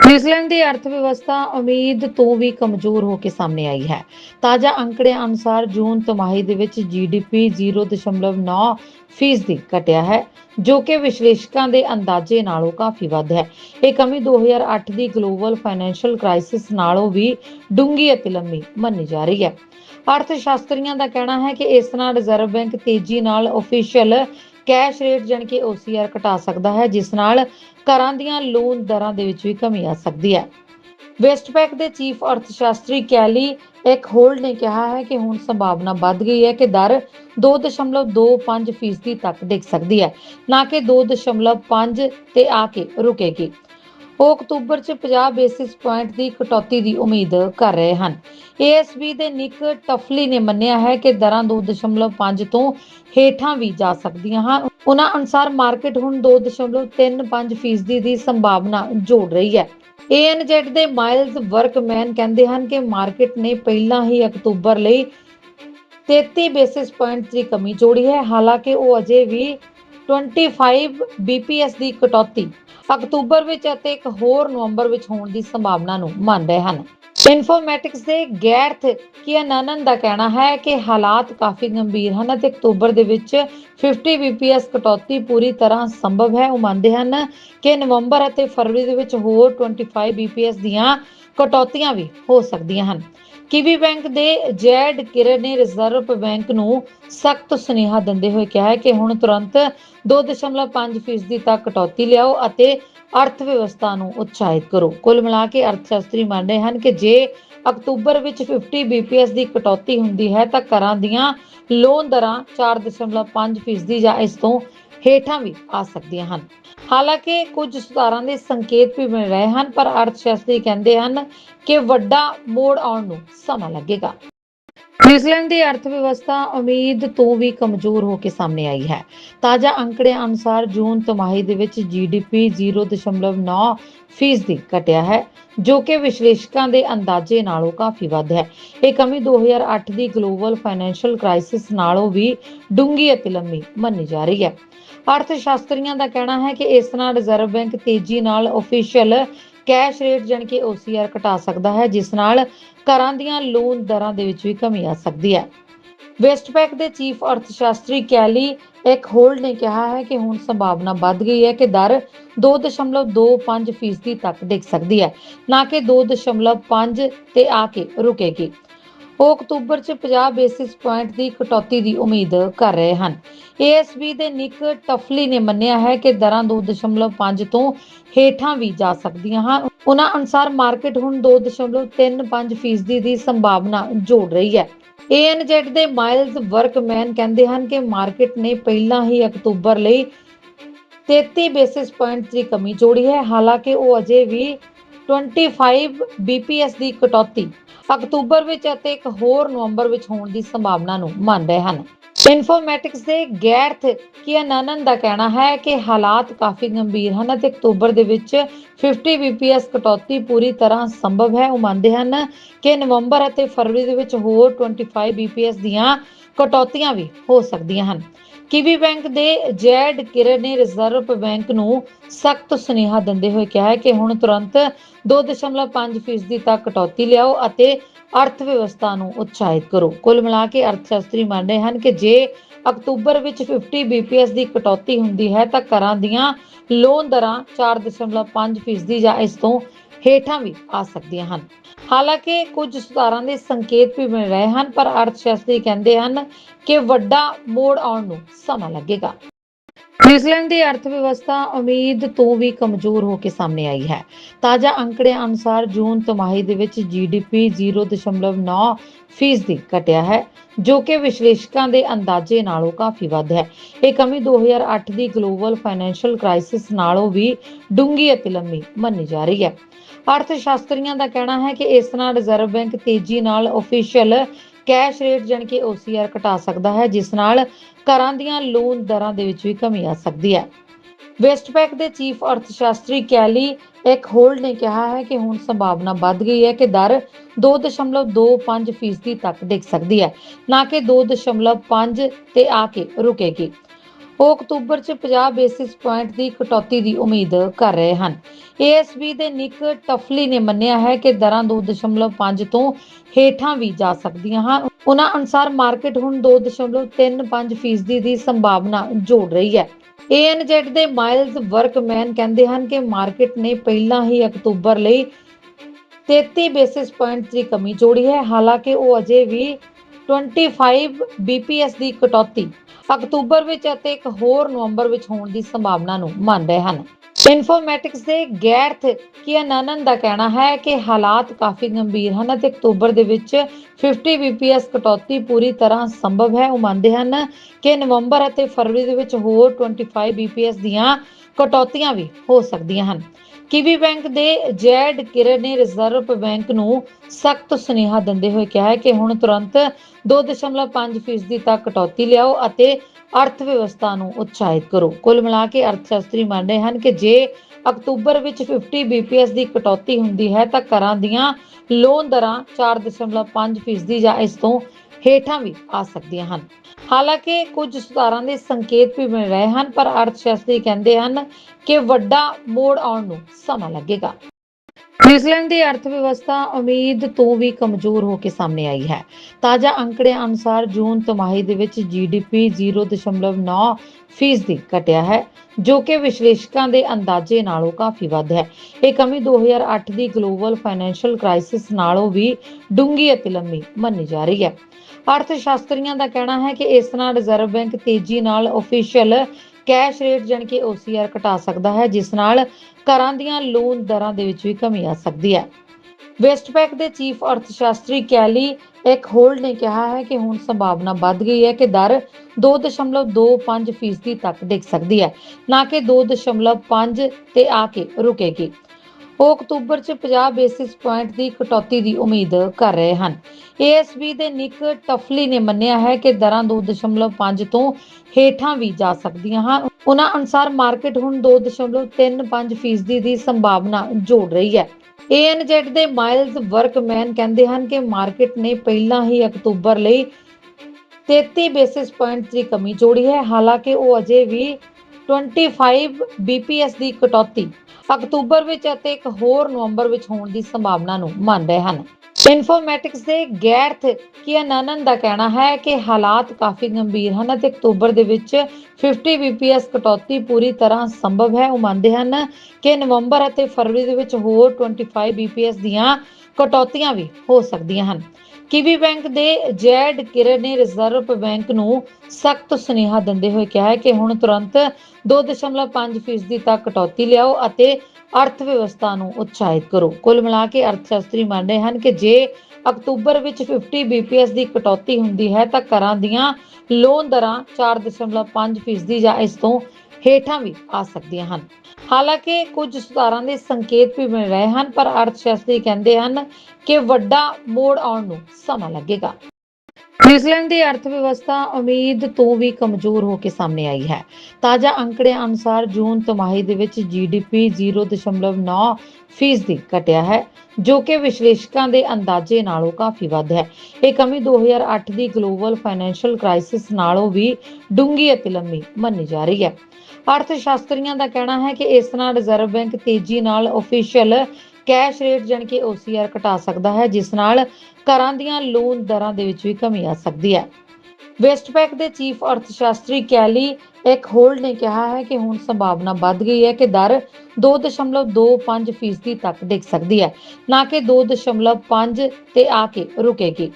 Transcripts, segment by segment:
New Zealand ਦੀ ਅਰਥ ਉਮੀਦ ਤੋਂ ਵੀ ਕਮਜ਼ੋਰ ਹੋ ਕੇ ਸਾਹਮਣੇ ਆਈ ਹੈ। ਤਾਜ਼ਾ ਅੰਕੜਿਆਂ ਅਨੁਸਾਰ ਜੂਨ ਤਿਮਾਹੀ ਦੇ ਵਿੱਚ ਜੀਡੀਪੀ 0.9 ਫੀਸਦੀ ਘਟਿਆ ਹੈ, ਜੋ ਕਿ ਵਿਸ਼ਲੇਸ਼ਕਾਂ ਦੇ ਅੰਦਾਜ਼ੇ ਨਾਲੋਂ ਕਾਫੀ ਵੱਧ ਹੈ। ਇਹ ਕਮੀ 2008 ਦੀ ਗਲੋਬਲ ਫਾਈਨੈਂਸ਼ੀਅਲ ਕ੍ਰਾਈਸਿਸ ਨਾਲੋਂ ਵੀ ਡੂੰਘੀ ਅਤੇ ਲੰਮੀ ਮੰਨੀ ਜਾ ਰਹੀ ਹੈ। ਅਰਥ ਸ਼ਾਸਤਰੀਆਂ ਦਾ ਕਹਿਣਾ ਹੈ ਕਿ ਇਸ ਨਾਲ ਰਿਜ਼ਰਵ ਬੈਂਕ ਤੇਜ਼ੀ ਨਾਲ ਆਫੀਸ਼ੀਅਲ ਕੈਸ਼ ਰੇਟ ਜਾਣੀ ਕਿ OCR ਘਟਾ ਸਕਦਾ ਹੈ, ਜਿਸ ਨਾਲ ਘਰਾਂ ਦੀਆਂ ਲੋਨ ਦਰਾਂ ਦੇ ਵਿੱਚ ਵੀ ਕਮੀ ਆ ਸਕਦੀ ਹੈ। ਵੈਸਟਪੈਕ ਦੇ ਚੀਫ ਅਰਥਸ਼ਾਸਤਰੀ ਕੈਲੀ ਇੱਕ ਹੋਲਡ ਨੇ ਕਿਹਾ ਹੈ ਕਿ ਹੁਣ ਸੰਭਾਵਨਾ ਵੱਧ ਗਈ ਹੈ ਕਿ ਦਰ 2.25% ਫੀਸਦੀ ਤੱਕ ਡਿੱਗ ਸਕਦੀ ਹੈ, ਨਾ ਕਿ 2.5 ਤੇ ਆ ਕੇ ਰੁਕੇਗੀ। ਉਹ ਅਕਤੂਬਰ 'ਚ 50 ਬੇਸਿਸ ਪੁਆਇੰਟ ਦੀ ਕਟੌਤੀ ਦੀ ਉਮੀਦ ਕਰ ਰਹੇ ਹਨ। ਏਐਸਬੀ ਦੇ ਨਿਕ ਟਫਲੀ ਨੇ ਮੰਨਿਆ ਹੈ ਕਿ ਦਰਾਂ 2.5 ਤੋਂ ਹੇਠਾਂ ਵੀ ਜਾ ਸਕਦੀਆਂ ਹਨ। ਉਹਨਾਂ ਅਨੁਸਾਰ ਮਾਰਕੀਟ ਹੁਣ 2.35 ਫੀਸਦੀ ਦੀ ਸੰਭਾਵਨਾ ਜੋੜ ਰਹੀ ਹੈ। ਏਐਨਜ਼ੈਡ ਦੇ ਮਾਈਲਸ ਵਰਕਮੈਨ ਕਹਿੰਦੇ ਹਨ ਕਿ ਮਾਰਕੀਟ ਨੇ ਪਹਿਲਾਂ ਹੀ ਅਕਤੂਬਰ ਲਈ 33 ਬੇਸਿਸ ਪੁਆਇੰਟ ਦੀ ਕਮੀ ਜੋੜੀ ਹੈ। ਹਾਲਾਂਕਿ ਉਹ ਅਜੇ ਵੀ 25 ਬੀਪੀਐਸ ਦੀ ਕਟੌਤੀ ਅਕਤੂਬਰ ਵਿੱਚ ਅਤੇ ਇੱਕ ਹੋਰ ਨਵੰਬਰ ਵਿੱਚ ਹੋਣ ਦੀ ਸੰਭਾਵਨਾ ਨੂੰ ਮੰਨ ਰਹੇ ਹਨ। ਇਨਫੋਰਮੈਟਿਕਸ ਦੇ ਗੈਰਥ ਕੀਆਨਾਨਨ ਦਾ ਕਹਿਣਾ ਹੈ ਕਿ ਹਾਲਾਤ ਕਾਫੀ ਗੰਭੀਰ ਹਨ ਅਤੇ ਅਕਤੂਬਰ ਦੇ ਵਿੱਚ 50 ਬੀਪੀਐਸ ਕਟੌਤੀ ਪੂਰੀ ਤਰ੍ਹਾਂ ਸੰਭਵ ਹੈ। ਉਹ ਮੰਨਦੇ ਹਨ ਕਿ ਨਵੰਬਰ ਅਤੇ ਫਰਵਰੀ ਦੇ ਵਿੱਚ ਹੋਰ 25 ਬੀਪੀਐਸ ਦੀਆਂ ਕਟੌਤੀਆਂ ਵੀ ਹੋ ਸਕਦੀਆਂ ਹਨ। ਕਿਵੀ ਬੈਂਕ ਦੇ ਜੈਡ ਕਿਰਨ ਨੇ ਰਿਜ਼ਰਵ ਬੈਂਕ ਨੂੰ ਸਖਤ ਸੁਨੇਹਾ ਦਿੰਦੇ ਹੋਏ ਕਿਹਾ ਹੈ ਕਿ ਹੁਣ ਤੁਰੰਤ 2.5% ਫੀਸਦੀ ਤੱਕ ਕਟੌਤੀ ਲਿਆਓ ਅਤੇ ਅਰਥ ਵਿਵਸਥਾ ਨੂੰ ਉਤਸ਼ਾਹਿਤ ਕਰੋ। ਕੁੱਲ ਮਿਲਾ ਕੇ ਅਰਥਸ਼ਾਸਤਰੀ ਮੰਨਦੇ ਹਨ ਕਿ ਜੇ ਅਕਤੂਬਰ ਵਿੱਚ 50 ਬੀਪੀਐਸ ਦੀ ਕਟੌਤੀ ਹੁੰਦੀ ਹੈ ਤਾਂ ਘਰਾਂ ਦੀਆਂ ਲੋਨ ਦਰਾਂ 4.5 ਫੀਸਦੀ ਜਾਂ ਇਸ ਤੋਂ ਹੇਠਾਂ ਵੀ ਆ ਸਕਦੀਆਂ ਹਨ। ਹਾਲਾਂਕਿ ਕੁਝ ਸੁਧਾਰਾਂ ਦੇ ਸੰਕੇਤ ਵੀ ਮਿਲ ਰਹੇ ਹਨ, ਪਰ ਅਰਥਸ਼ਾਸਤਰੀ ਕਹਿੰਦੇ ਹਨ ਕਿ ਵੱਡਾ ਮੋੜ ਆਉਣ ਨੂੰ ਸਮਾਂ ਲੱਗੇਗਾ। ਨਿਊਜ਼ੀਲੈਂਡ ਦੀ ਅਰਥ ਉਮੀਦ ਤੋਂ ਵੀ ਕਮਜ਼ੋਰ ਹੋ ਕੇ ਸਾਹਮਣੇ ਆਈ ਹੈ। ਤਾਜ਼ਾ ਅੰਕੜਿਆਂ ਅਨੁਸਾਰ ਜੂਨ ਤਿਮਾਹੀ ਦੇ ਵਿੱਚ ਜੀਡੀਪੀ 0.9 ਫੀਸਦੀ ਘਟਿਆ ਹੈ, ਜੋ ਕਿ ਵਿਸ਼ਲੇਸ਼ਕਾਂ ਦੇ ਅੰਦਾਜ਼ੇ ਨਾਲੋਂ ਕਾਫੀ ਵੱਧ ਹੈ। ਇਹ ਕਮੀ 2008 ਦੀ ਗਲੋਬਲ ਫਾਈਨੈਂਸ਼ੀਅਲ ਕ੍ਰਾਈਸਿਸ ਨਾਲੋਂ ਵੀ ਡੂੰਘੀ ਅਤੇ ਲੰਮੀ ਮੰਨੀ ਜਾ ਰਹੀ ਹੈ। ਅਰਥ ਸ਼ਾਸਤਰੀਆਂ ਦਾ ਕਹਿਣਾ ਹੈ ਕਿ ਇਸ ਨਾਲ ਰਿਜ਼ਰਵ ਬੈਂਕ ਤੇਜ਼ੀ ਨਾਲ ਆਫੀਸ਼ੀਅਲ ਕੈਸ਼ ਰੇਟ ਜਾਣੀ ਕਿ OCR ਘਟਾ ਸਕਦਾ ਹੈ ਜਿਸ ਨਾਲ ਘਰਾਂ ਦੀਆਂ ਲੋਨ ਦਰਾਂ ਦੇ ਵਿੱਚ ਵੀ ਕਮੀ ਆ ਸਕਦੀ ਹੈ। ਵੈਸਟਪੈਕ ਦੇ ਚੀਫ ਅਰਥਸ਼ਾਸਤਰੀ ਕੈਲੀ ਇੱਕ ਹੋਲਡ ਨੇ ਕਿਹਾ ਹੈ ਕਿ ਹੁਣ ਸੰਭਾਵਨਾ ਵੱਧ ਗਈ ਹੈ ਕਿ ਦਰ 2.25 ਫੀਸਦੀ, ਤੱਕ ਡਿੱਗ ਸਕਦੀ ਹੈ ਨਾ ਕਿ 2.5 ਤੇ ਆ ਕੇ ਰੁਕੇਗੀ। ਉਹ ਅਕਤੂਬਰ 'ਚ 50 ਬੇਸਿਸ ਪੁਆਇੰਟ ਦੀ ਕਟੌਤੀ ਦੀ ਉਮੀਦ ਕਰ ਰਹੇ ਹਨ। ਏਐਸਬੀ ਦੇ ਨਿਕ ਟਫਲੀ ਨੇ ਮੰਨਿਆ ਹੈ ਕਿ ਦਰਾਂ 2.35 ਫੀਸਦੀ 2.5 ਤੇ ਆ ਕੇ ਰੁਕੇਗੀ ਉਹ ਅਕਤੂਬਰ 'ਚ 50 ਬੇਸਿਸ ਪੁਆਇੰਟ ਦੀ ਕਟੌਤੀ ਦੀ ਉਮੀਦ ਕਰ ਰਹੇ ਹਨ ਏਐਸਬੀ ਦੇ ਨਿਕ ਟਫਲੀ ਨੇ ਮੰਨਿਆ ਹੈ ਕਿ ਦਰਾਂ 2.5 ਤੋਂ ਹੇਠਾਂ ਵੀ ਜਾ ਸਕਦੀਆਂ ਹਨ। ਉਹਨਾਂ ਅਨੁਸਾਰ ਮਾਰਕੀਟ ਹੁਣ 2.35 ਫੀਸਦੀ ਦੀ ਸੰਭਾਵਨਾ ਜੋੜ ਰਹੀ ਹੈ। ਏਐਨਜ਼ੈਡ ਦੇ ਮਾਈਲਸ ਵਰਕਮੈਨ ਕਹਿੰਦੇ ਹਨ ਕਿ ਮਾਰਕੀਟ ਨੇ ਪਹਿਲਾਂ ਹੀ ਅਕਤੂਬਰ ਲਈ 33 ਬੇਸਿਸ ਪੁਆਇੰਟ ਦੀ ਕਮੀ ਜੋੜੀ ਹੈ। ਹਾਲਾਂਕਿ ਉਹ ਅਜੇ ਵੀ 25 ਬੀਪੀਐਸ ਦੀ ਕਟੌਤੀ ਅਕਤੂਬਰ ਵਿੱਚ ਅਤੇ ਇੱਕ ਹੋਰ ਨਵੰਬਰ ਵਿੱਚ ਹੋਣ ਦੀ ਸੰਭਾਵਨਾ ਨੂੰ ਮੰਨ ਰਹੇ ਹਨ। ਇਨਫੋਰਮੈਟਿਕਸ ਦੇ ਗੈਰਥ ਕੀਆਨਾਨਨ ਦਾ ਕਹਿਣਾ ਹੈ ਕਿ ਹਾਲਾਤ ਕਾਫੀ ਗੰਭੀਰ ਹਨ ਅਤੇ ਅਕਤੂਬਰ ਦੇ ਵਿੱਚ 50 ਬੀਪੀਐਸ ਕਟੌਤੀ ਪੂਰੀ ਤਰ੍ਹਾਂ ਸੰਭਵ ਹੈ। ਉਹ ਮੰਨਦੇ ਹਨ ਕਿ ਨਵੰਬਰ ਅਤੇ ਫਰਵਰੀ ਦੇ ਵਿੱਚ ਹੋਰ 25 ਬੀਪੀਐਸ ਦੀਆਂ ਕਟੌਤੀਆਂ ਵੀ ਹੋ ਸਕਦੀਆਂ ਹਨ। ਕਿਵੀ ਬੈਂਕ ਦੇ ਜੈਡ ਕਿਰਨ ਨੇ ਰਿਜ਼ਰਵ ਬੈਂਕ ਨੂੰ ਸਖਤ ਸੁਨੇਹਾ ਦਿੰਦੇ ਹੋਏ ਕਿਹਾ ਹੈ ਕਿ ਹੁਣ ਤੁਰੰਤ 2.5% ਤੱਕ ਕਟੌਤੀ ਲਿਆਓ ਅਤੇ ਅਰਥ ਵਿਵਸਥਾ ਨੂੰ ਉਤਸ਼ਾਹਿਤ ਕਰੋ। ਕੁੱਲ ਮਿਲਾ ਕੇ ਅਰਥਸ਼ਾਸਤਰੀ ਮੰਨਦੇ ਹਨ ਕਿ ਜੇ ਅਕਤੂਬਰ ਵਿੱਚ 50 ਬੀਪੀਐਸ ਦੀ ਕਟੌਤੀ ਹੁੰਦੀ ਹੈ ਤਾਂ ਘਰਾਂ ਦੀਆਂ ਲੋਨ ਦਰਾਂ 4.5 ਫੀਸਦੀ ਜਾਂ ਇਸ ਤੋਂ ਹੇਠਾਂ ਵੀ ਆ ਸਕਦੀਆਂ ਹਨ। ਹਾਲਾਂਕਿ ਕੁਝ ਸੁਧਾਰਾਂ ਦੇ ਸੰਕੇਤ ਵੀ ਮਿਲ ਰਹੇ ਹਨ, ਪਰ ਅਰਥਸ਼ਾਸਤਰੀ ਕਹਿੰਦੇ ਹਨ ਕਿ ਵੱਡਾ ਮੋੜ ਆਉਣ ਨੂੰ ਸਮਾਂ ਲੱਗੇਗਾ। ਨਿਊਜ਼ੀਲੈਂਡ ਦੀ ਅਰਥ ਵਿਵਸਥਾ ਉਮੀਦ ਤੋਂ ਵੀ ਕਮਜ਼ੋਰ ਹੋ ਕੇ ਸਾਹਮਣੇ ਆਈ ਹੈ। ਤਾਜ਼ਾ ਅੰਕੜਿਆਂ ਅਨੁਸਾਰ ਜੂਨ ਤਿਮਾਹੀ ਦੇ ਵਿੱਚ ਜੀਡੀਪੀ 0.9 ਫੀਸਦੀ ਘਟਿਆ ਹੈ, ਜੋ ਕਿ ਵਿਸ਼ਲੇਸ਼ਕਾਂ ਦੇ ਅੰਦਾਜ਼ੇ ਨਾਲੋਂ ਕਾਫੀ ਵੱਧ ਹੈ। ਇਹ ਕਮੀ 2008 ਦੀ ਗਲੋਬਲ ਫਾਈਨੈਂਸ਼ੀਅਲ ਕ੍ਰਾਈਸਿਸ ਨਾਲੋਂ ਵੀ ਡੂੰਘੀ ਅਤੇ ਲੰਮੀ ਮੰਨੀ ਜਾ ਰਹੀ ਹੈ। ਅਰਥ ਸ਼ਾਸਤਰੀਆਂ ਦਾ ਕਹਿਣਾ ਹੈ ਕਿ ਇਸ ਨਾਲ ਰਿਜ਼ਰਵ ਬੈਂਕ ਤੇਜ਼ੀ ਨਾਲ ਆਫੀਸ਼ੀਅਲ ਕੈਸ਼ ਰੇਟ ਜਾਣੀ ਕਿ OCR ਘਟਾ ਸਕਦਾ ਹੈ, ਜਿਸ ਨਾਲ ਘਰਾਂ ਦੀਆਂ ਲੋਨ ਦਰਾਂ ਦੇ ਵਿੱਚ ਵੀ ਕਮੀ ਆ ਸਕਦੀ ਹੈ। ਵੈਸਟਪੈਕ ਦੇ ਚੀਫ ਅਰਥਸ਼ਾਸਤਰੀ ਕੈਲੀ ਇੱਕ ਹੋਲਡ ਨੇ ਕਿਹਾ ਹੈ ਕਿ ਹੁਣ ਸੰਭਾਵਨਾ ਵੱਧ ਗਈ ਹੈ ਕਿ ਦਰ 2.25 ਫੀਸਦੀ ਤੱਕ ਡਿੱਗ ਸਕਦੀ ਹੈ, ਨਾ ਕਿ 2.5 ਤੇ ਆ ਕੇ ਰੁਕੇਗੀ। ਉਹ ਅਕਤੂਬਰ 'ਚ 50 ਬੇਸਿਸ ਪੁਆਇੰਟ ਦੀ ਕਟੌਤੀ ਦੀ ਉਮੀਦ ਕਰ ਰਹੇ ਹਨ। ਏਐਸਬੀ ਦੇ ਨਿਕ ਟਫਲੀ ਨੇ ਮੰਨਿਆ ਹੈ ਕਿ ਦਰਾਂ 2.5 ਤੋਂ ਹੇਠਾਂ ਵੀ ਜਾ ਸਕਦੀਆਂ ਹਨ। ਉਹਨਾਂ ਅਨੁਸਾਰ ਮਾਰਕੀਟ ਹੁਣ 2.35 ਫੀਸਦੀ ਦੀ ਸੰਭਾਵਨਾ ਜੋੜ ਰਹੀ ਹੈ। ਏਐਨਜ਼ੈਡ ਦੇ ਮਾਈਲਜ਼ ਵਰਕਮੈਨ ਕਹਿੰਦੇ ਹਨ ਕਿ ਮਾਰਕੀਟ ਨੇ ਪਹਿਲਾਂ ਹੀ ਅਕਤੂਬਰ ਲਈ 33 ਬੇਸਿਸ ਪੁਆਇੰਟ ਦੀ ਕਮੀ ਜੋੜੀ ਹੈ। ਹਾਲਾਂਕਿ ਉਹ ਅਜੇ ਵੀ 25 ਬੀਪੀਐਸ ਦੀ ਕਟੌਤੀ ਅਕਤੂਬਰ ਵਿੱਚ ਅਤੇ ਇੱਕ ਹੋਰ ਨਵੰਬਰ ਵਿੱਚ ਹੋਣ ਦੀ ਸੰਭਾਵਨਾ ਨੂੰ ਮੰਨ ਰਹੇ ਹਨ। ਇਨਫੋਰਮੈਟਿਕਸ ਦੇ ਗੈਰਥ ਕੀਆਨਾਨਨ ਦਾ ਕਹਿਣਾ ਹੈ ਕਿ ਹਾਲਾਤ ਕਾਫੀ ਗੰਭੀਰ ਹਨ ਅਤੇ ਅਕਤੂਬਰ ਦੇ ਵਿੱਚ 50 ਬੀਪੀਐਸ ਕਟੌਤੀ ਪੂਰੀ ਤਰ੍ਹਾਂ ਸੰਭਵ ਹੈ। ਉਹ ਮੰਨਦੇ ਹਨ ਕਿ ਨਵੰਬਰ ਅਤੇ ਫਰਵਰੀ ਦੇ ਵਿੱਚ ਹੋਰ 25 ਬੀਪੀਐਸ ਦੀਆਂ ਕਟੌਤੀਆਂ ਵੀ ਹੋ ਸਕਦੀਆਂ ਹਨ। ਕਿਵੀ ਬੈਂਕ ਦੇ ਜੈਡ ਕਿਰਨ ਨੇ ਰਿਜ਼ਰਵ ਬੈਂਕ ਨੂੰ ਸਖਤ ਸੁਨੇਹਾ ਦਿੰਦੇ ਹੋਏ ਕਿਹਾ ਹੈ ਕਿ ਹੁਣ ਤੁਰੰਤ 2.5% ਤੱਕ ਕਟੌਤੀ ਲਿਆਓ ਅਤੇ ਅਰਥ ਵਿਵਸਥਾ ਨੂੰ ਉਤਸ਼ਾਹਿਤ ਕਰੋ। ਕੁੱਲ ਮਿਲਾ ਕੇ ਅਰਥਸ਼ਾਸਤਰੀ ਮੰਨਦੇ ਹਨ ਕਿ ਜੇ ਅਕਤੂਬਰ ਵਿੱਚ 50 ਬੀਪੀਐਸ ਦੀ ਕਟੌਤੀ ਹੁੰਦੀ ਹੈ ਤਾਂ ਕਰਾਂ ਦੀਆਂ ਲੋਨ ਦਰਾਂ 4.5% ਫੀਸਦੀ ਜਾਂ ਇਸ ਤੋਂ ਹੇਠਾਂ ਵੀ ਆ ਸਕਦੀਆਂ ਹਨ। ਹਾਲਾਂਕਿ ਕੁਝ ਸੁਧਾਰਾਂ ਦੇ ਸੰਕੇਤ ਵੀ ਮਿਲ ਰਹੇ ਹਨ, ਪਰ ਅਰਥਸ਼ਾਸਤਰੀ ਕਹਿੰਦੇ ਹਨ ਕਿ ਵੱਡਾ ਮੋੜ ਆਉਣ ਨੂੰ ਸਮਾਂ ਲੱਗੇਗਾ। ਨਿਊਜ਼ੀਲੈਂਡ ਦੀ ਅਰਥ ਉਮੀਦ ਤੋਂ ਵੀ ਕਮਜ਼ੋਰ ਹੋ ਕੇ ਸਾਹਮਣੇ ਆਈ ਹੈ। ਤਾਜ਼ਾ ਅੰਕੜਿਆਂ ਅਨੁਸਾਰ ਜੂਨ ਤਿਮਾਹੀ ਦੇ ਵਿੱਚ ਜੀਡੀਪੀ 0.9 ਫੀਸਦੀ ਘਟਿਆ ਹੈ, ਜੋ ਕਿ ਵਿਸ਼ਲੇਸ਼ਕਾਂ ਦੇ ਅੰਦਾਜ਼ੇ ਨਾਲੋਂ ਕਾਫੀ ਵੱਧ ਹੈ। ਇਹ ਕਮੀ 2008 ਦੀ ਗਲੋਬਲ ਫਾਈਨੈਂਸ਼ੀਅਲ ਕ੍ਰਾਈਸਿਸ ਨਾਲੋਂ ਵੀ ਡੂੰਘੀ ਅਤੇ ਲੰਮੀ ਮੰਨੀ ਜਾ ਰਹੀ ਹੈ। ਅਰਥ ਸ਼ਾਸਤਰੀਆਂ ਦਾ ਕਹਿਣਾ ਹੈ ਕਿ ਇਸ ਨਾਲ ਰਿਜ਼ਰਵ ਬੈਂਕ ਤੇਜ਼ੀ ਨਾਲ ਆਫੀਸ਼ੀਅਲ ਕੈਸ਼ ਰੇਟ ਜਾਣੀ OCR ਘਟਾ ਸਕਦਾ ਹੈ, ਜਿਸ ਨਾਲ ਘਰਾਂ ਦੀਆਂ ਲੋਨ ਦਰਾਂ ਦੇ ਵਿੱਚ ਵੀ ਕਮੀ ਆ ਸਕਦੀ ਹੈ। ਵੈਸਟਪੈਕ ਦੇ ਚੀਫ ਅਰਥਸ਼ਾਸਤਰੀ ਕੈਲੀ ਇੱਕ ਹੋਲਡ ਨੇ ਕਿਹਾ ਹੈ ਕਿ ਹੁਣ ਸੰਭਾਵਨਾ ਵੱਧ ਗਈ ਹੈ ਕਿ ਦਰ 2.25 ਫੀਸਦੀ ਤੱਕ ਡਿੱਗ ਸਕਦੀ ਹੈ, ਨਾ ਕਿ 2.5 ਤੇ ਆ ਕੇ ਰੁਕੇਗੀ। ਉਹ ਅਕਤੂਬਰ 'ਚ 50 ਬੇਸਿਸ ਪੁਆਇੰਟ ਦੀ ਕਟੌਤੀ ਦੀ ਉਮੀਦ ਕਰ ਰਹੇ ਹਨ। ਏਐਸਬੀ ਦੇ ਨਿਕ ਟਫਲੀ ਨੇ ਮੰਨਿਆ ਹੈ ਕਿ ਦਰਾਂ 2.5 ਤੋਂ ਹੇਠਾਂ ਵੀ ਜਾ ਸਕਦੀਆਂ ਹਨ। ਉਹਨਾਂ ਅਨੁਸਾਰ ਮਾਰਕੀਟ ਹੁਣ 2.35 ਫੀਸਦੀ ਦੀ ਸੰਭਾਵਨਾ ਜੋੜ ਰਹੀ ਹੈ। ਏਐਨਜ਼ੈਡ ਦੇ ਮਾਈਲਜ਼ ਵਰਕਮੈਨ ਕਹਿੰਦੇ ਹਨ ਕਿ ਮਾਰਕੀਟ ਨੇ ਪਹਿਲਾਂ ਹੀ ਅਕਤੂਬਰ ਲਈ 33 ਬੇਸਿਸ ਪੁਆਇੰਟ ਦੀ ਕਮੀ ਜੋੜੀ ਹੈ। ਹਾਲਾਂਕਿ ਉਹ ਅਜੇ ਵੀ 25 ਬੀਪੀਐਸ ਦੀ ਕਟੌਤੀ ਅਕਤੂਬਰ ਵਿੱਚ ਅਤੇ ਇੱਕ ਹੋਰ ਨਵੰਬਰ ਵਿੱਚ ਹੋਣ ਦੀ ਸੰਭਾਵਨਾ ਨੂੰ ਮੰਨ ਰਹੇ ਹਨ। ਇਨਫੋਰਮੈਟਿਕਸ ਦੇ ਗੈਰਥ ਕੀਆਨਾਨਨ ਦਾ ਕਹਿਣਾ ਹੈ ਕਿ ਹਾਲਾਤ ਕਾਫੀ ਗੰਭੀਰ ਹਨ ਅਤੇ ਅਕਤੂਬਰ ਦੇ ਵਿੱਚ 50 ਬੀਪੀਐਸ ਕਟੌਤੀ ਪੂਰੀ ਤਰ੍ਹਾਂ ਸੰਭਵ ਹੈ। ਉਹ ਮੰਨਦੇ ਹਨ ਕਿ ਨਵੰਬਰ ਅਤੇ ਫਰਵਰੀ ਦੇ ਵਿੱਚ ਹੋਰ 25 ਬੀਪੀਐਸ ਦੀਆਂ ਕਟੌਤੀਆਂ ਵੀ ਹੋ ਸਕਦੀਆਂ ਹਨ। ਕਿਵੀ ਬੈਂਕ ਦੇ ਜੈਡ ਕਿਰਨ ਨੇ ਰਿਜ਼ਰਵ ਬੈਂਕ ਨੂੰ ਸਖਤ ਸੁਨੇਹਾ ਦਿੰਦੇ ਹੋਏ ਕਿਹਾ ਹੈ ਕਿ ਹੁਣ ਤੁਰੰਤ 2.5% ਫੀਸਦੀ ਤੱਕ ਕਟੌਤੀ ਲਿਆਓ ਅਤੇ ਅਰਥ ਵਿਵਸਥਾ ਨੂੰ ਉਤਸ਼ਾਹਿਤ ਕਰੋ। ਕੁੱਲ ਮਿਲਾ ਕੇ ਅਰਥਸ਼ਾਸਤਰੀ ਰਹੇ ਹਨ ਕਿ ਜੇ ਅਕਤੂਬਰ ਵਿੱਚ 50 ਬੀਪੀਐਸ ਦੀ ਕਟੌਤੀ ਹੁੰਦੀ ਹੈ ਤਾਂ ਘਰਾਂ ਦੀਆਂ ਲੋਨ ਦਰਾਂ 4.5 ਫੀਸਦੀ ਜਾਂ ਇਸ ਤੋਂ ਹੇਠਾਂ ਵੀ ਆ ਸਕਦੀਆਂ ਹਨ। ਹਾਲਾਂਕਿ ਕੁਝ ਸੁਧਾਰਾਂ ਦੇ ਸੰਕੇਤ ਵੀ ਮਿਲ ਰਹੇ ਹਨ, ਪਰ ਅਰਥਸ਼ਾਸਤਰੀ ਕਹਿੰਦੇ ਹਨ ਕਿ ਵੱਡਾ ਮੋੜ ਆਉਣ ਨੂੰ ਸਮਾਂ ਲੱਗੇਗਾ। ਨਿਊਜ਼ੀਲੈਂਡ ਦੀ ਅਰਥ ਉਮੀਦ ਤੋਂ ਵੀ ਕਮਜ਼ੋਰ ਹੋ ਕੇ ਸਾਹਮਣੇ ਆਈ ਹੈ। ਤਾਜ਼ਾ ਅੰਕੜਿਆਂ ਅਨੁਸਾਰ ਜੂਨ ਤਿਮਾਹੀ ਦੇ ਵਿੱਚ ਜੀਡੀਪੀ 0.9 ਫੀਸਦੀ ਘਟਿਆ ਹੈ, ਜੋ ਕਿ ਵਿਸ਼ਲੇਸ਼ਕਾਂ ਦੇ ਅੰਦਾਜ਼ੇ ਨਾਲੋਂ ਕਾਫੀ ਵੱਧ ਹੈ। ਇਹ ਕਮੀ 2008 ਦੀ ਗਲੋਬਲ ਫਾਈਨੈਂਸ਼ੀਅਲ ਕ੍ਰਾਈਸਿਸ ਨਾਲੋਂ ਵੀ ਡੂੰਘੀ ਅਤੇ ਲੰਮੀ ਮੰਨੀ ਜਾ ਰਹੀ ਹੈ। ਅਰਥ ਸ਼ਾਸਤਰੀਆਂ ਦਾ ਕਹਿਣਾ ਹੈ ਕਿ ਇਸ ਨਾਲ ਰਿਜ਼ਰਵ ਬੈਂਕ ਤੇਜ਼ੀ ਨਾਲ ਆਫੀਸ਼ੀਅਲ ਕੈਸ਼ ਰੇਟ ਜਾਣੀ ਕਿ OCR ਘਟਾ ਸਕਦਾ ਹੈ, ਜਿਸ ਨਾਲ ਘਰਾਂ ਦੀਆਂ ਲੋਨ ਦਰਾਂ ਦੇ ਵਿੱਚ ਵੀ ਕਮੀ ਆ ਸਕਦੀ ਹੈ। ਵੈਸਟਪੈਕ ਦੇ ਚੀਫ ਅਰਥਸ਼ਾਸਤਰੀ ਕੈਲੀ ਇੱਕ ਹੋਲਡ ਨੇ ਕਿਹਾ ਹੈ ਕਿ ਹੁਣ ਸੰਭਾਵਨਾ ਵੱਧ ਗਈ ਹੈ ਕਿ ਦਰ 2.25 ਫੀਸਦੀ ਤੱਕ ਡਿੱਗ ਸਕਦੀ ਹੈ, ਨਾ ਕਿ 2.5 ਤੇ ਆ ਕੇ ਰੁਕੇਗੀ।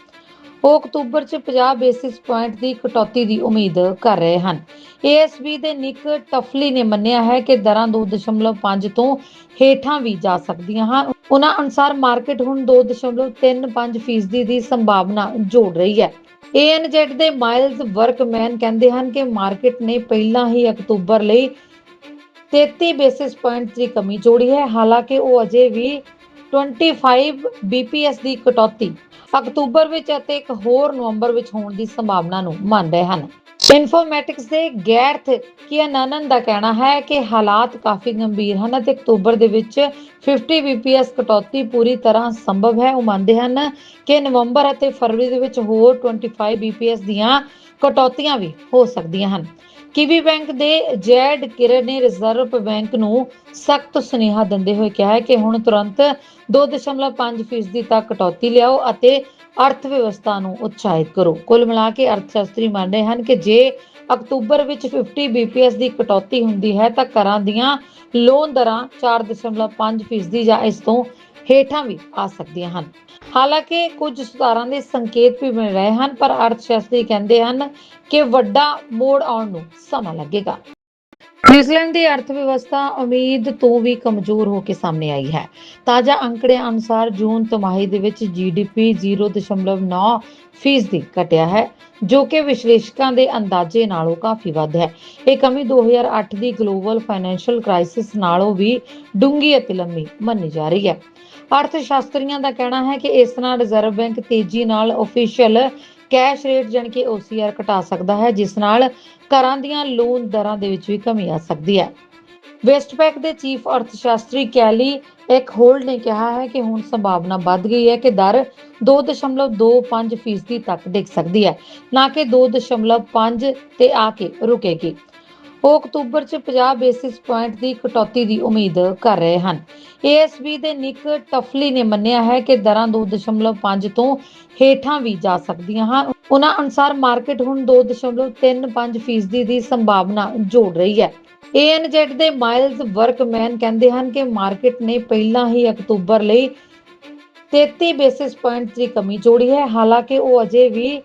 ਉਹ ਅਕਤੂਬਰ 'ਚ 50 ਬੇਸਿਸ ਪੁਆਇੰਟ ਦੀ ਕਟੌਤੀ ਦੀ ਉਮੀਦ ਕਰ ਰਹੇ ਹਨ। ਏਐਸਬੀ ਦੇ ਨਿਕ ਟਫਲੀ ਨੇ ਮੰਨਿਆ ਹੈ ਕਿ ਦਰਾਂ 2.5 ਤੋਂ ਹੇਠਾਂ ਵੀ ਜਾ ਸਕਦੀਆਂ ਹਨ। ਉਹਨਾਂ ਅਨੁਸਾਰ ਮਾਰਕੀਟ ਹੁਣ 2.35 ਫੀਸਦੀ ਦੀ ਸੰਭਾਵਨਾ ਜੋੜ ਰਹੀ ਹੈ। ਏਐਨਜ਼ੈਡ ਦੇ ਮਾਈਲਜ਼ ਵਰਕਮੈਨ ਕਹਿੰਦੇ ਹਨ ਕਿ ਮਾਰਕੀਟ ਨੇ ਪਹਿਲਾਂ ਹੀ ਅਕਤੂਬਰ ਲਈ 33 ਬੇਸਿਸ ਪੁਆਇੰਟ ਦੀ ਕਮੀ ਜੋੜੀ ਹੈ। ਹਾਲਾਂਕਿ ਉਹ ਅਜੇ ਵੀ 25 ਬੀਪੀਐਸ ਦੀ ਕਟੌਤੀ ਅਕਤੂਬਰ ਵਿੱਚ ਅਤੇ ਇੱਕ ਹੋਰ ਨਵੰਬਰ ਵਿੱਚ ਹੋਣ ਦੀ ਸੰਭਾਵਨਾ ਨੂੰ ਮੰਨ ਰਹੇ ਹਨ। ਇਨਫੋਰਮੈਟਿਕਸ ਦੇ ਗੈਰਥ ਕੀਆਨਾਨਨ ਦਾ ਕਹਿਣਾ ਹੈ ਕਿ ਹਾਲਾਤ ਕਾਫੀ ਗੰਭੀਰ ਹਨ ਅਤੇ ਅਕਤੂਬਰ ਦੇ ਵਿੱਚ 50 ਬੀਪੀਐਸ ਕਟੌਤੀ ਪੂਰੀ ਤਰ੍ਹਾਂ ਸੰਭਵ ਹੈ। ਉਹ ਮੰਨਦੇ ਹਨ ਕਿ ਨਵੰਬਰ ਅਤੇ ਫਰਵਰੀ ਦੇ ਵਿੱਚ ਹੋਰ 25 ਬੀਪੀਐਸ ਦੀਆਂ ਕਟੌਤੀਆਂ ਵੀ ਹੋ ਸਕਦੀਆਂ ਹਨ। ਕਿਵੀ ਬੈਂਕ ਦੇ ਜੈਡ ਕਿਰਨ ਨੇ ਰਿਜ਼ਰਵ ਬੈਂਕ ਨੂੰ ਸਖਤ ਸੁਨੇਹਾ ਦਿੰਦੇ ਹੋਏ ਕਿਹਾ ਹੈ ਕਿ ਹੁਣ ਤੁਰੰਤ 2.5% ਤੱਕ ਕਟੌਤੀ ਲਿਆਓ ਅਤੇ ਅਰਥ ਵਿਵਸਥਾ ਨੂੰ ਉਤਸ਼ਾਹਿਤ ਕਰੋ। ਕੁੱਲ ਮਿਲਾ ਕੇ ਅਰਥਸ਼ਾਸਤਰੀ ਮੰਨਦੇ ਹਨ ਕਿ ਜੇ ਅਕਤੂਬਰ ਵਿੱਚ 50 ਬੀਪੀਐਸ ਦੀ ਕਟੌਤੀ ਹੁੰਦੀ ਹੈ ਤਾਂ ਕਰਾਂ ਦੀਆਂ ਲੋਨ ਦਰਾਂ 4.5% ਫੀਸਦੀ ਜਾਂ ਇਸ ਤੋਂ ਹੇਠਾਂ ਵੀ ਆ ਸਕਦੀਆਂ ਹਨ। ਹਾਲਾਂਕਿ ਕੁਝ ਸੁਧਾਰਾਂ ਦੇ ਸੰਕੇਤ ਵੀ ਮਿਲ ਰਹੇ ਹਨ, ਪਰ ਅਰਥਸ਼ਾਸਤਰੀ ਕਹਿੰਦੇ ਹਨ ਕਿ ਵੱਡਾ ਮੋੜ ਆਉਣ ਨੂੰ ਸਮਾਂ ਲੱਗੇਗਾ। ਨਿਊਜ਼ੀਲੈਂਡ ਦੀ ਅਰਥ ਉਮੀਦ ਤੋਂ ਵੀ ਕਮਜ਼ੋਰ ਹੋ ਕੇ ਸਾਹਮਣੇ ਆਈ ਹੈ। ਤਾਜ਼ਾ ਅੰਕੜਿਆਂ ਅਨੁਸਾਰ ਜੂਨ ਤਿਮਾਹੀ ਦੇ ਵਿੱਚ ਜੀਡੀਪੀ 0.9 ਫੀਸਦੀ ਘਟਿਆ ਹੈ, ਜੋ ਕਿ ਵਿਸ਼ਲੇਸ਼ਕਾਂ ਦੇ ਅੰਦਾਜ਼ੇ ਨਾਲੋਂ ਕਾਫੀ ਵੱਧ ਹੈ। ਇਹ ਕਮੀ 2008 ਦੀ ਗਲੋਬਲ ਫਾਈਨੈਂਸ਼ੀਅਲ ਕ੍ਰਾਈਸਿਸ ਨਾਲੋਂ ਵੀ ਡੂੰਘੀ ਅਤੇ ਲੰਮੀ ਮੰਨੀ ਜਾ ਰਹੀ ਹੈ। ਅਰਥ ਸ਼ਾਸਤਰੀਆਂ ਦਾ ਕਹਿਣਾ ਹੈ ਕਿ ਇਸ ਨਾਲ ਰਿਜ਼ਰਵ ਬੈਂਕ ਤੇਜ਼ੀ ਨਾਲ ਆਫੀਸ਼ੀਅਲ ਕੈਸ਼ ਰੇਟ ਜਾਣੀ ਕਿ OCR ਘਟਾ ਸਕਦਾ ਹੈ, ਜਿਸ ਨਾਲ ਘਰਾਂ ਦੀਆਂ ਲੋਨ ਦਰਾਂ ਦੇ ਵਿੱਚ ਵੀ ਕਮੀ ਆ ਸਕਦੀ ਹੈ। ਵੈਸਟਪੈਕ ਦੇ ਚੀਫ ਅਰਥਸ਼ਾਸਤਰੀ ਕੈਲੀ ਇੱਕ ਹੋਲਡ ਨੇ ਕਿਹਾ ਹੈ ਕਿ ਹੁਣ ਸੰਭਾਵਨਾ ਵੱਧ ਗਈ ਹੈ ਕਿ ਦਰ 2.25% ਫੀਸਦੀ ਤੱਕ ਡਿੱਗ ਸਕਦੀ ਹੈ, ਨਾ ਕਿ 2.5 ਤੇ ਆ ਕੇ ਰੁਕੇਗੀ। ਉਹ ਅਕਤੂਬਰ 'ਚ 50 ਬੇਸਿਸ ਪੁਆਇੰਟ ਦੀ ਕਟੌਤੀ ਦੀ ਉਮੀਦ ਕਰ ਰਹੇ ਹਨ। ਏਐਸਬੀ ਦੇ ਨਿਕ ਟਫਲੀ ਨੇ ਮੰਨਿਆ ਹੈ ਕਿ ਦਰਾਂ 2.5 ਤੋਂ ਹੇਠਾਂ ਵੀ ਜਾ ਸਕਦੀਆਂ ਹਨ। ਉਹਨਾਂ ਅਨੁਸਾਰ ਮਾਰਕੀਟ ਹੁਣ 2.35 ਫੀਸਦੀ ਦੀ ਸੰਭਾਵਨਾ ਜੋੜ ਰਹੀ ਹੈ। ਏਐਨਜ਼ੈਡ ਦੇ ਮਾਈਲਸ ਵਰਕਮੈਨ ਕਹਿੰਦੇ ਹਨ ਕਿ ਮਾਰਕੀਟ ਨੇ ਪਹਿਲਾਂ ਹੀ ਅਕਤੂਬਰ ਲਈ 33 ਬੇਸਿਸ ਪੁਆਇੰਟ ਦੀ ਕਮੀ ਜੋੜੀ ਹੈ। ਹਾਲਾਂਕਿ ਉਹ ਅਜੇ ਵੀ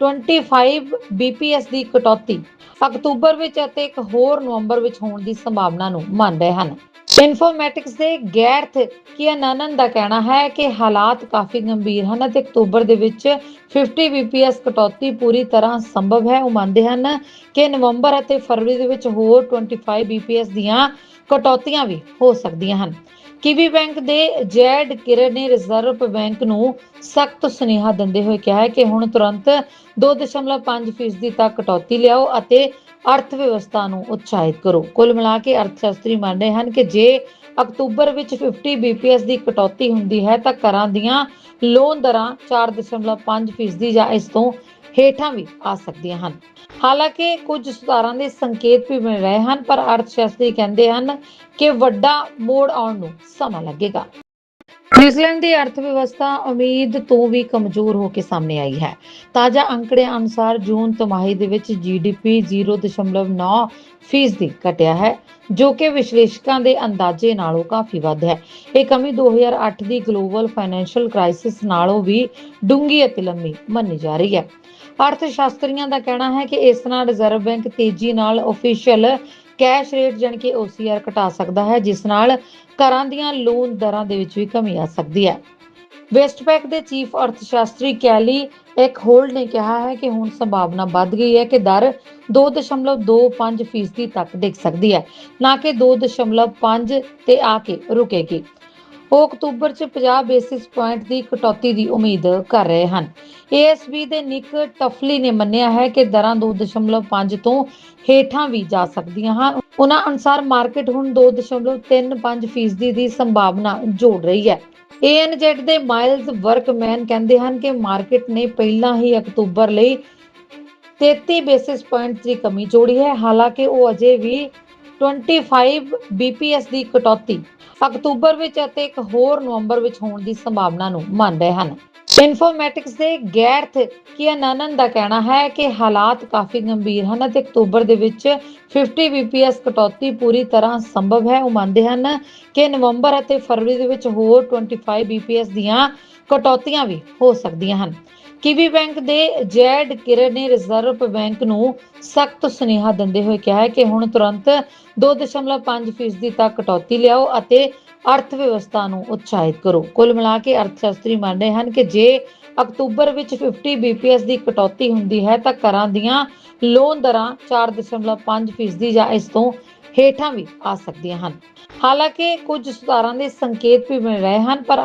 25 ਬੀਪੀਐਸ ਦੀ ਕਟੌਤੀ ਅਕਤੂਬਰ ਵਿੱਚ ਅਤੇ ਇੱਕ ਹੋਰ ਨਵੰਬਰ ਵਿੱਚ ਹੋਣ ਦੀ ਸੰਭਾਵਨਾ ਨੂੰ ਮੰਨ ਰਹੇ ਹਨ। ਇਨਫੋਰਮੈਟਿਕਸ ਦੇ ਗੈਰਥ ਕੀਆਨਾਨਨ ਦਾ ਕਹਿਣਾ ਹੈ ਕਿ ਹਾਲਾਤ ਕਾਫੀ ਗੰਭੀਰ ਹਨ ਅਤੇ ਅਕਤੂਬਰ ਦੇ ਵਿੱਚ 50 ਬੀਪੀਐਸ ਕਟੌਤੀ ਪੂਰੀ ਤਰ੍ਹਾਂ ਸੰਭਵ ਹੈ। ਉਹ ਮੰਨਦੇ ਹਨ ਕਿ ਨਵੰਬਰ ਅਤੇ ਫਰਵਰੀ ਦੇ ਵਿੱਚ ਹੋਰ 25 ਬੀਪੀਐਸ ਦੀਆਂ ਕਟੌਤੀਆਂ ਵੀ ਹੋ ਸਕਦੀਆਂ ਹਨ। ਕਿਵੀ ਬੈਂਕ ਦੇ ਜੈਡ ਕਿਰਨ ਨੇ ਰਿਜ਼ਰਵ ਬੈਂਕ ਨੂੰ ਸਖਤ ਸੁਨੇਹਾ ਦਿੰਦੇ ਹੋਏ ਕਿਹਾ ਹੈ ਕਿ ਹੁਣ ਤੁਰੰਤ 2.5% ਤੱਕ ਕਟੌਤੀ ਲਿਆਓ ਅਤੇ ਅਰਥ ਵਿਵਸਥਾ ਨੂੰ ਉਤਸ਼ਾਹਿਤ ਕਰੋ। ਕੁੱਲ ਮਿਲਾ ਕੇ ਅਰਥਸ਼ਾਸਤਰੀ ਮੰਨਦੇ ਹਨ ਕਿ ਜੇ ਅਕਤੂਬਰ ਵਿੱਚ 50 ਬੀਪੀਐਸ ਦੀ ਕਟੌਤੀ ਹੁੰਦੀ ਹੈ ਤਾਂ ਕਰਾਂ ਦੀਆਂ ਲੋਨ ਦਰਾਂ 4.5% ਫੀਸਦੀ ਜਾਂ ਇਸ ਤੋਂ ਹੇਠਾਂ ਵੀ ਆ ਸਕਦੀਆਂ ਹਨ। ਹਾਲਾਂਕਿ ਕੁਝ ਸੁਧਾਰਾਂ ਦੇ ਸੰਕੇਤ ਵੀ ਮਿਲ ਰਹੇ ਹਨ, ਪਰ ਅਰਥਸ਼ਾਸਤਰੀ ਕਹਿੰਦੇ ਹਨ ਕਿ ਵੱਡਾ ਮੋੜ ਆਉਣ ਨੂੰ ਸਮਾਂ ਲੱਗੇਗਾ। ਨਿਊਜ਼ੀਲੈਂਡ ਦੀ ਅਰਥ ਵਿਵਸਥਾ ਉਮੀਦ ਤੋਂ ਵੀ ਕਮਜ਼ੋਰ ਹੋ ਕੇ ਸਾਹਮਣੇ ਆਈ ਹੈ। ਤਾਜ਼ਾ ਅੰਕੜਿਆਂ ਅਨੁਸਾਰ ਜੂਨ ਤਿਮਾਹੀ ਦੇ ਵਿੱਚ ਜੀਡੀਪੀ 0.9 ਫੀਸਦੀ ਘਟਿਆ ਹੈ, ਜੋ ਕਿ ਵਿਸ਼ਲੇਸ਼ਕਾਂ ਦੇ ਅੰਦਾਜ਼ੇ ਨਾਲੋਂ ਕਾਫੀ ਵੱਧ ਹੈ। ਇਹ ਕਮੀ 2008 ਦੀ ਗਲੋਬਲ ਫਾਈਨੈਂਸ਼ੀਅਲ ਕ੍ਰਾਈਸਿਸ ਨਾਲੋਂ ਵੀ ਡੂੰਘੀ ਅਤੇ ਲੰਮੀ ਮੰਨੀ ਜਾ ਰਹੀ ਹੈ। ਅਰਥ ਸ਼ਾਸਤਰੀਆਂ ਦਾ ਕਹਿਣਾ ਹੈ ਕਿ ਇਸ ਨਾਲ ਰਿਜ਼ਰਵ ਬੈਂਕ ਤੇਜ਼ੀ ਨਾਲ ਆਫੀਸ਼ੀਅਲ ਕੈਸ਼ ਰੇਟ ਜਾਣੀ ਕਿ OCR ਘਟਾ ਸਕਦਾ ਹੈ, ਜਿਸ ਨਾਲ ਘਰਾਂ ਦੀਆਂ ਲੋਨ ਦਰਾਂ ਦੇ ਵਿੱਚ ਵੀ ਕਮੀ ਆ ਸਕਦੀ ਹੈ। ਵੈਸਟਪੈਕ ਦੇ ਚੀਫ ਅਰਥਸ਼ਾਸਤਰੀ ਕੈਲੀ ਇੱਕ ਹੋਲਡ ਨੇ ਕਿਹਾ ਹੈ ਕਿ ਹੁਣ ਸੰਭਾਵਨਾ ਵੱਧ ਗਈ ਹੈ ਕਿ ਦਰ 2.25 ਫੀਸਦੀ ਤੱਕ ਡਿੱਗ ਸਕਦੀ ਹੈ, ਨਾ ਕਿ 2.5 ਤੇ ਆ ਕੇ ਰੁਕੇਗੀ। ਉਹ ਅਕਤੂਬਰ 'ਚ 50 ਬੇਸਿਸ ਪੁਆਇੰਟ ਦੀ ਕਟੌਤੀ ਦੀ ਉਮੀਦ ਕਰ ਰਹੇ ਹਨ। ਏਐਸਬੀ ਦੇ ਨਿਕ ਟਫਲੀ ਨੇ ਮੰਨਿਆ ਹੈ ਕਿ ਦਰਾਂ 2.5 ਤੋਂ ਹੇਠਾਂ ਵੀ ਜਾ ਸਕਦੀਆਂ ਹਨ। ਉਹਨਾਂ ਅਨੁਸਾਰ ਮਾਰਕੀਟ ਹੁਣ 2.35 ਫੀਸਦੀ ਦੀ ਸੰਭਾਵਨਾ ਜੋੜ ਰਹੀ ਹੈ। ਏਐਨਜ਼ੈਡ ਦੇ ਮਾਈਲਸ ਵਰਕਮੈਨ ਕਹਿੰਦੇ ਹਨ ਕਿ ਮਾਰਕੀਟ ਨੇ ਪਹਿਲਾਂ ਹੀ ਅਕਤੂਬਰ ਲਈ 33 ਬੇਸਿਸ ਪੁਆਇੰਟ ਦੀ ਕਮੀ ਜੋੜੀ ਹੈ। ਹਾਲਾਂਕਿ ਉਹ ਅਜੇ ਵੀ 25 ਬੀਪੀਐਸ ਦੀ ਕਟੌਤੀ ਅਕਤੂਬਰ ਵਿੱਚ ਅਤੇ ਇੱਕ ਹੋਰ ਨਵੰਬਰ ਵਿੱਚ ਹੋਣ ਦੀ ਸੰਭਾਵਨਾ ਨੂੰ ਮੰਨ ਰਹੇ ਹਨ। ਇਨਫੋਰਮੈਟਿਕਸ ਦੇ ਗੈਰਥ ਕੀਆਨਾਨਨ ਦਾ ਕਹਿਣਾ ਹੈ ਕਿ ਹਾਲਾਤ ਕਾਫੀ ਗੰਭੀਰ ਹਨ ਅਤੇ ਅਕਤੂਬਰ ਦੇ ਵਿੱਚ 50 ਬੀਪੀਐਸ ਕਟੌਤੀ ਪੂਰੀ ਤਰ੍ਹਾਂ ਸੰਭਵ ਹੈ। ਉਹ ਮੰਨਦੇ ਹਨ ਕਿ ਨਵੰਬਰ ਅਤੇ ਫਰਵਰੀ ਦੇ ਵਿੱਚ ਹੋਰ 25 ਬੀਪੀਐਸ ਦੀਆਂ ਕਟੌਤੀਆਂ ਵੀ ਹੋ ਸਕਦੀਆਂ ਹਨ। ਕਿਵੀ ਬੈਂਕ ਦੇ ਜੈਡ ਕਿਰਨ ਨੇ ਰਿਜ਼ਰਵ ਬੈਂਕ ਨੂੰ ਸਖਤ ਸੁਨੇਹਾ ਦਿੰਦੇ ਹੋਏ ਕਿਹਾ ਹੈ ਕਿ ਹੁਣ ਤੁਰੰਤ 2.5% ਤੱਕ ਕਟੌਤੀ ਲਿਆਓ ਅਤੇ ਅਰਥ ਵਿਵਸਥਾ ਨੂੰ ਉਤਸ਼ਾਹਿਤ ਕਰੋ। ਕੁੱਲ ਮਿਲਾ ਕੇ ਅਰਥਸ਼ਾਸਤਰੀ ਮੰਨਦੇ ਹਨ ਕਿ ਜੇ ਅਕਤੂਬਰ ਵਿੱਚ 50 ਬੀਪੀਐਸ ਦੀ ਕਟੌਤੀ ਹੁੰਦੀ ਹੈ ਤਾਂ ਕਰਾਂ ਦੀਆਂ ਲੋਨ ਦਰਾਂ 4.5 ਫੀਸਦੀ ਜਾਂ ਇਸ ਤੋਂ ਹੇਠਾਂ ਵੀ ਆ ਸਕਦੀਆਂ ਹਨ। ਹਾਲਾਂਕਿ ਕੁਝ ਸੁਧਾਰਾਂ ਦੇ ਸੰਕੇਤ ਵੀ ਮਿਲ ਰਹੇ ਹਨ, ਪਰ